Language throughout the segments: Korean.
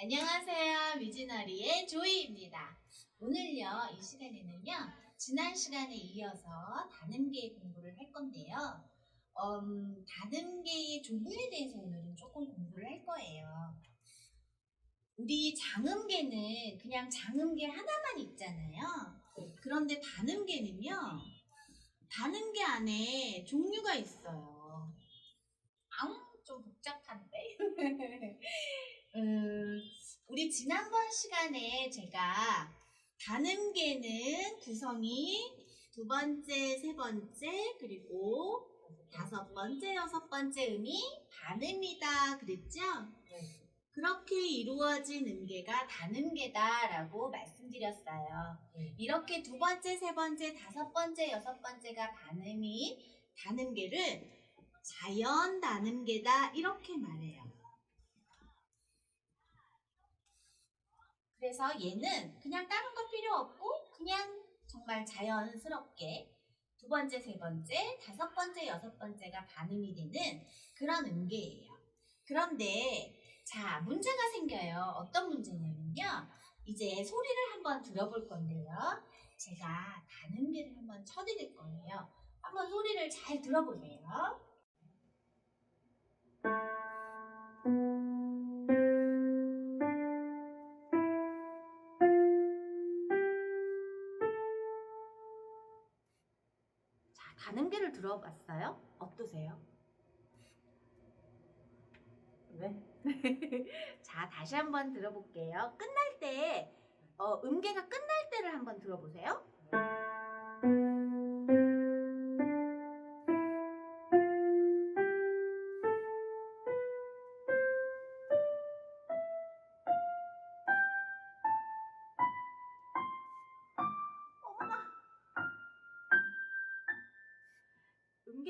안녕하세요. 미진아리의 조이입니다. 오늘요, 이 시간에는요, 지난 시간에 이어서 다능계 공부를 할 건데요. 음, 다능계의 종류에 대해서 오늘은 조금 공부를 할 거예요. 우리 장음계는 그냥 장음계 하나만 있잖아요. 그런데 다능계는요, 다능계 안에 종류가 있어요. 앙, 좀 복잡한데? 음, 우리 지난번 시간에 제가 단음계는 구성이 두 번째, 세 번째, 그리고 다섯 번째, 여섯 번째 음이 반음이다 그랬죠? 그렇게 이루어진 음계가 단음계다라고 말씀드렸어요. 네. 이렇게 두 번째, 세 번째, 다섯 번째, 여섯 번째가 반음이 단음계를 자연 단음계다 이렇게 말해요. 그래서 얘는 그냥 다른 거 필요 없고 그냥 정말 자연스럽게 두 번째, 세 번째, 다섯 번째, 여섯 번째가 반음이 되는 그런 음계예요. 그런데 자 문제가 생겨요. 어떤 문제냐면요. 이제 소리를 한번 들어볼 건데요. 제가 단음계를 한번 쳐드릴 거예요. 한번 소리를 잘 들어보세요. 들어봤어요? 어떠세요? 네? 자, 다시 한번 들어볼게요. 끝날 때, 어, 음계가 끝날 때를 한번 들어보세요.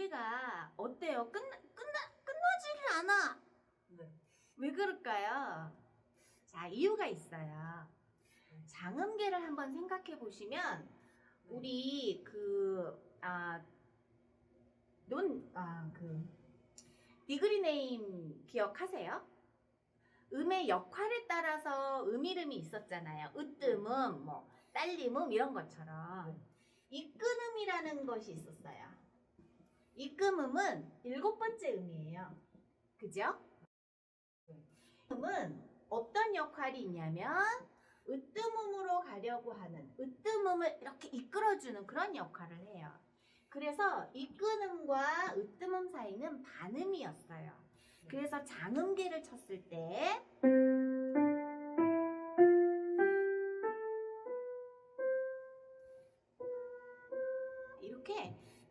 음계가 어때요? 끝나, 끝나, 끝나지를 않아. 네. 왜 그럴까요? 자, 이유가 있어요. 장음계를 한번 생각해 보시면, 우리 그, 아, 논, 아, 그, 디그리 네임 기억하세요? 음의 역할에 따라서 음 이름이 있었잖아요. 으뜸음, 뭐, 딸림음, 이런 것처럼. 이끈음이라는 것이 있었어요. 이끈음은 일곱 번째 음이에요. 그죠? 음은 어떤 역할이 있냐면 으뜸음으로 가려고 하는 으뜸음을 이렇게 이끌어주는 그런 역할을 해요. 그래서 이끈음과 으뜸음 사이는 반음이었어요. 그래서 장음계를 쳤을 때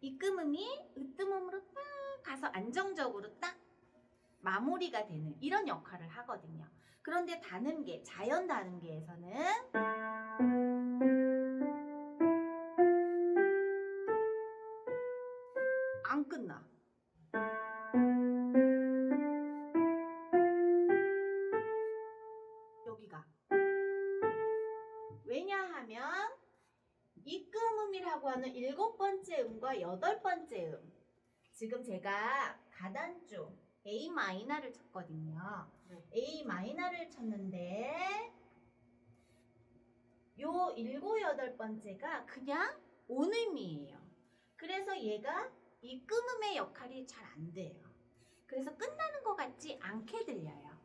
이끔음이 으뜸음으로 딱 가서 안정적으로 딱 마무리가 되는 이런 역할을 하거든요. 그런데 단음계, 자연 단음계에서는 음이라고 하는 일곱 번째 음과 여덟 번째 음. 지금 제가 가단주 A 마이너를 쳤거든요. 네. A 마이너를 쳤는데 요 일곱 여덟 번째가 그냥 온음이에요. 그래서 얘가 이 끔음의 역할이 잘 안 돼요. 그래서 끝나는 것 같지 않게 들려요.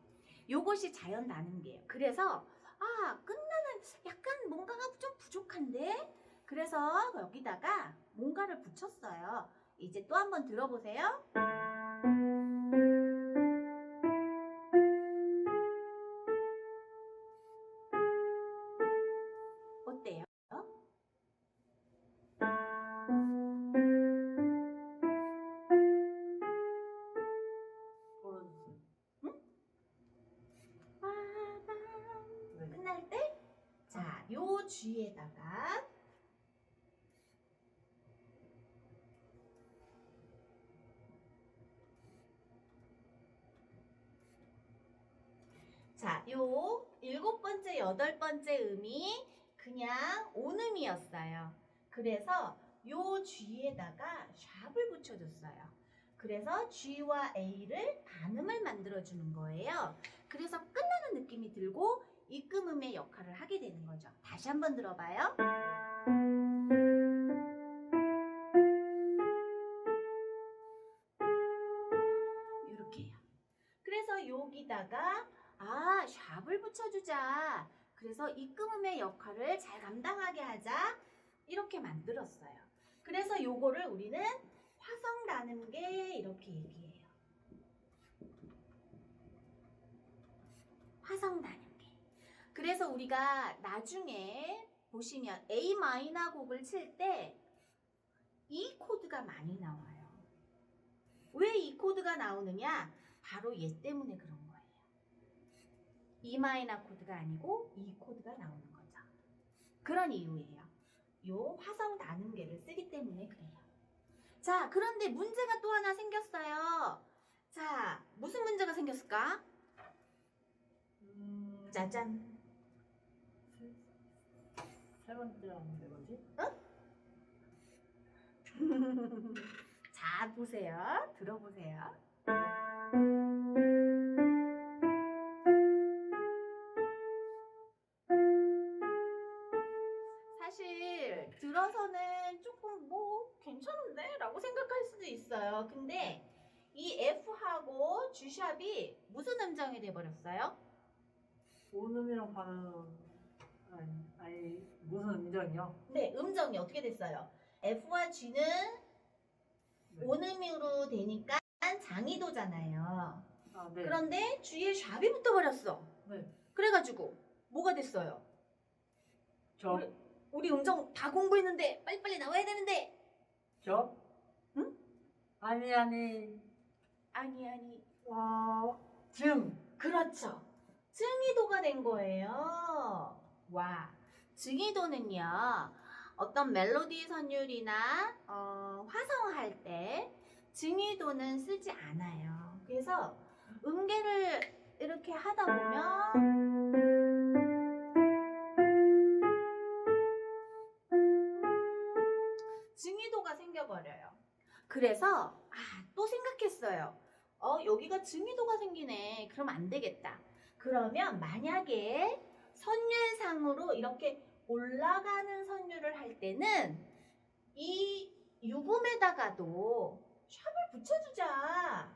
요것이 자연 나는 게요. 그래서 아 끝나는 약간 뭔가가 좀 부족한데 그래서 여기다가 뭔가를 붙였어요. 이제 또 한번 들어보세요. 어때요? 빠밤. 네. 끝날 때, 자, 요 쥐에다가 자, 요 일곱 번째, 여덟 번째 음이 그냥 온음이었어요. 그래서 요 G에다가 샵을 붙여줬어요. 그래서 G와 A를 반음을 만들어주는 거예요. 그래서 끝나는 느낌이 들고 입금음의 역할을 하게 되는 거죠. 다시 한번 들어봐요. 이렇게요. 그래서 여기다가 아 샵을 붙여주자. 그래서 입금음의 역할을 잘 감당하게 하자. 이렇게 만들었어요. 그래서 요거를 우리는 화성 나눔계 이렇게 얘기해요. 화성 나눔계. 그래서 우리가 나중에 보시면 A 마이너 곡을 칠 때 이 코드가 많이 나와요. 왜 이 코드가 나오느냐? 바로 얘 때문에 그런 거예요. E 마이너 코드가 아니고 이 코드가 나오는 거죠. 그런 이유예요. 요 화성 나눔계를 쓰기 때문에 그래요. 자, 그런데 문제가 또 하나 생겼어요. 자, 무슨 문제가 생겼을까? 음, 짜잔. 세 번째는 네 번째? 자, 보세요. 들어보세요. 있어요. 근데 이 F하고 G샵이 무슨 음정이 돼버렸어요? 오음이랑 반음 아니, 아니 무슨 음정이요? 네, 음정이 어떻게 됐어요? F와 G는 네. 온음으로 되니까 장이도잖아요. 아, 네. 그런데 G에 샵이 붙어버렸어. 네. 그래가지고 뭐가 됐어요? 저, 우리- 우리 음정 다 공부했는데 빨리빨리 나와야 되는데 저? 응? 아니 아니 아니 아니 어, 증. 그렇죠. 증이도가 된 거예요. 와, 증이도는요. 어떤 멜로디 선율이나 어, 화성할 때 증이도는 쓰지 않아요. 그래서 음계를 이렇게 하다 보면 증이도가 생겨버려요. 그래서 아, 또 생각했어요. 어, 여기가 증이도가 생기네. 그럼 안 되겠다. 그러면 만약에 선율상으로 이렇게 올라가는 선율을 할 때는 이 유금에다가도 샵을 붙여주자.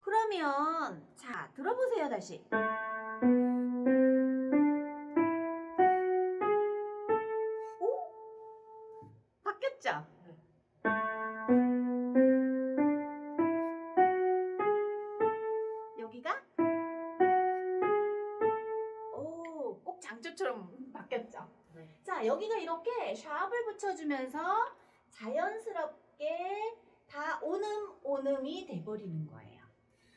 그러면 자 들어보세요 다시. 꼭 장조처럼 바뀌었죠. 네. 자, 여기가 이렇게 샵을 붙여주면서 자연스럽게 다 오름 오름이 돼버리는 거예요.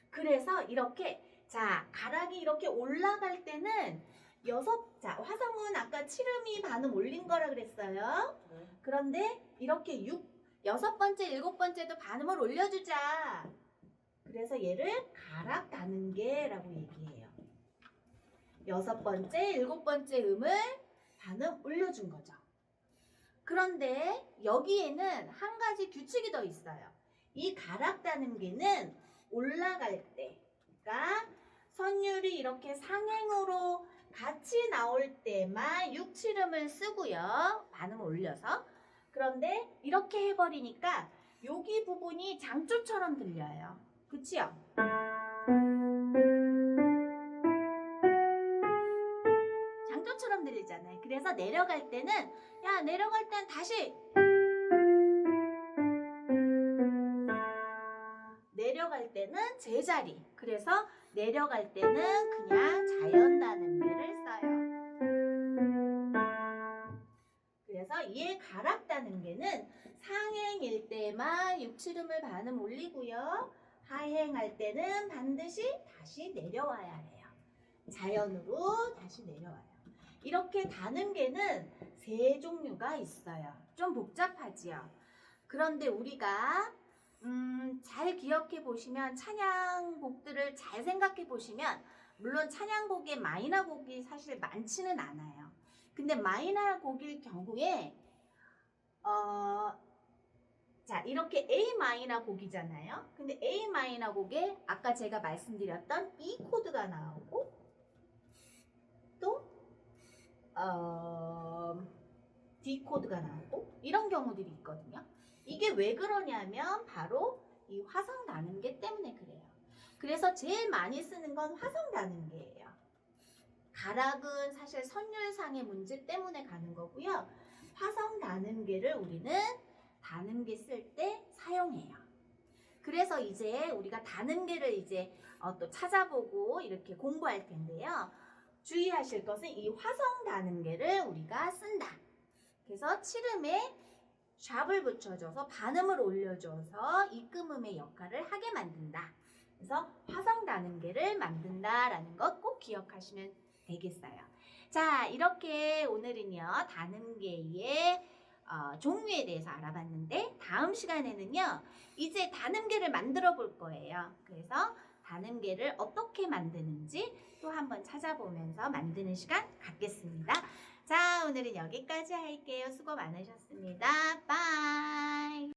그래서 이렇게 자 가락이 이렇게 올라갈 때는 여섯 자 화성은 아까 칠음이 반음 올린 거라 그랬어요. 네. 그런데 이렇게 육 여섯 번째 일곱 번째도 반음을 올려주자. 그래서 얘를 가락 다는 게라고 얘기해요. 여섯 번째, 일곱 번째 음을 반음 올려준 거죠. 그런데 여기에는 한 가지 규칙이 더 있어요. 이 가락 다는 게는 올라갈 때, 그러니까 선율이 이렇게 상행으로 같이 나올 때만 6, 7음을 쓰고요. 반음 올려서. 그런데 이렇게 해버리니까 여기 부분이 장조처럼 들려요. 그치요? 장조처럼 들리잖아요. 그래서 내려갈 때는 야 내려갈 땐 다시 내려갈 때는 제자리. 그래서 내려갈 때는 그냥 자연 단음계를 써요. 그래서 얘 가락 단음계는 상행일 때만 육칠음을 반음 올리고요. 하행할 때는 반드시 다시 내려와야 해요. 자연으로 다시 내려와요. 이렇게 단음계는 세 종류가 있어요. 좀 복잡하지요. 그런데 우리가 음, 잘 기억해 보시면 찬양곡들을 잘 생각해 보시면 물론 찬양곡의 마이너 곡이 사실 많지는 않아요. 근데 마이너 곡일 경우에 어, 자 이렇게 A 마이너 곡이잖아요. 근데 A 마이너 곡에 아까 제가 말씀드렸던 E 코드가 나오고 어, 디코드가 나오고 이런 경우들이 있거든요. 이게 왜 그러냐면 바로 이 화성 나눔계 때문에 그래요. 그래서 제일 많이 쓰는 건 화성 나눔계예요. 가락은 사실 선율상의 문제 때문에 가는 거고요. 화성 나눔계를 우리는 다눔계 쓸때 사용해요. 그래서 이제 우리가 다눔계를 이제 어, 또 찾아보고 이렇게 공부할 텐데요. 주의하실 것은 이 화성 다눔계를 우리가 쓴다. 그래서 칠음에 샵을 붙여줘서 반음을 올려줘서 입금음의 역할을 하게 만든다. 그래서 화성 다눔계를 만든다라는 것 꼭 기억하시면 되겠어요. 자, 이렇게 오늘은요 다눔계의 어, 종류에 대해서 알아봤는데 다음 시간에는요 이제 다눔계를 만들어 볼 거예요. 그래서 다눔계를 어떻게 만드는지 또 한번 찾아보면서 만드는 시간 갖겠습니다. 자, 오늘은 여기까지 할게요. 수고 많으셨습니다. 빠이!